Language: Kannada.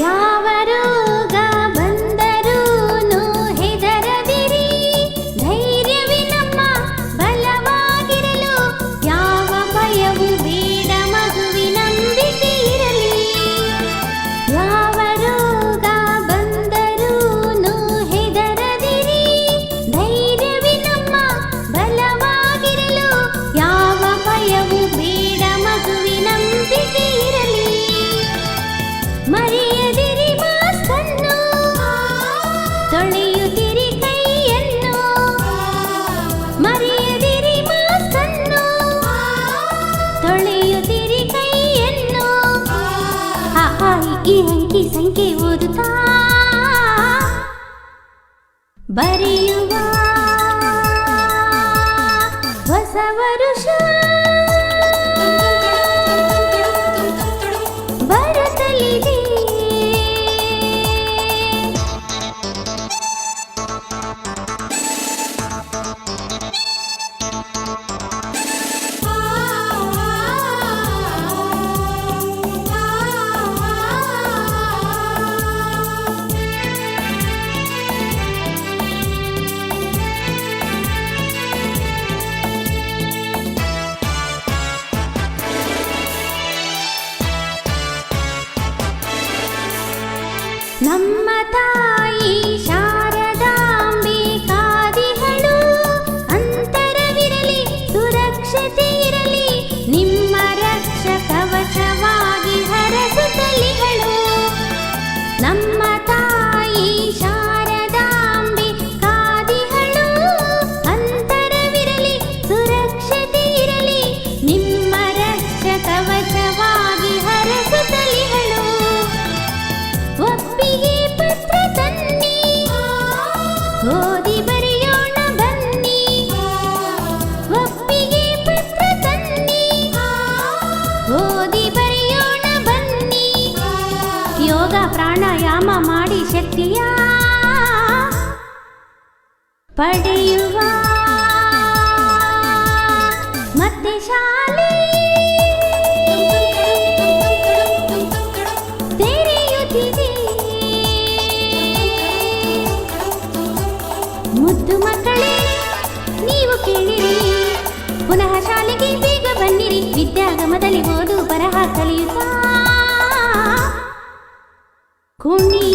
యావరూ ಈ ಅಂಕಿ ಸಂಖ್ಯೆ ಓದುತ್ತಾ ಬರೆಯುವ ಹೊಸ ವರುಷ 生大社 ಪ್ರಾಣಾಯಾಮ ಮಾಡಿ ಶಕ್ತಿಯ ಪಡೆಯುವ. ಮತ್ತೆ ಶಾಲೆ. ತೆರೆಯುತ್ತಿದೆ. ಮುದ್ದು ಮಕ್ಕಳೇ, ನೀವು ಕೇಳಿರಿ. ಪುನಃ ಶಾಲೆಗೆ ಬೇಗ ಬನ್ನಿರಿ. ವಿದ್ಯಾಗಮದಲ್ಲಿ ಓದು, ಬರಹ ಕಲಿಯುತ್ತಾ. kuning.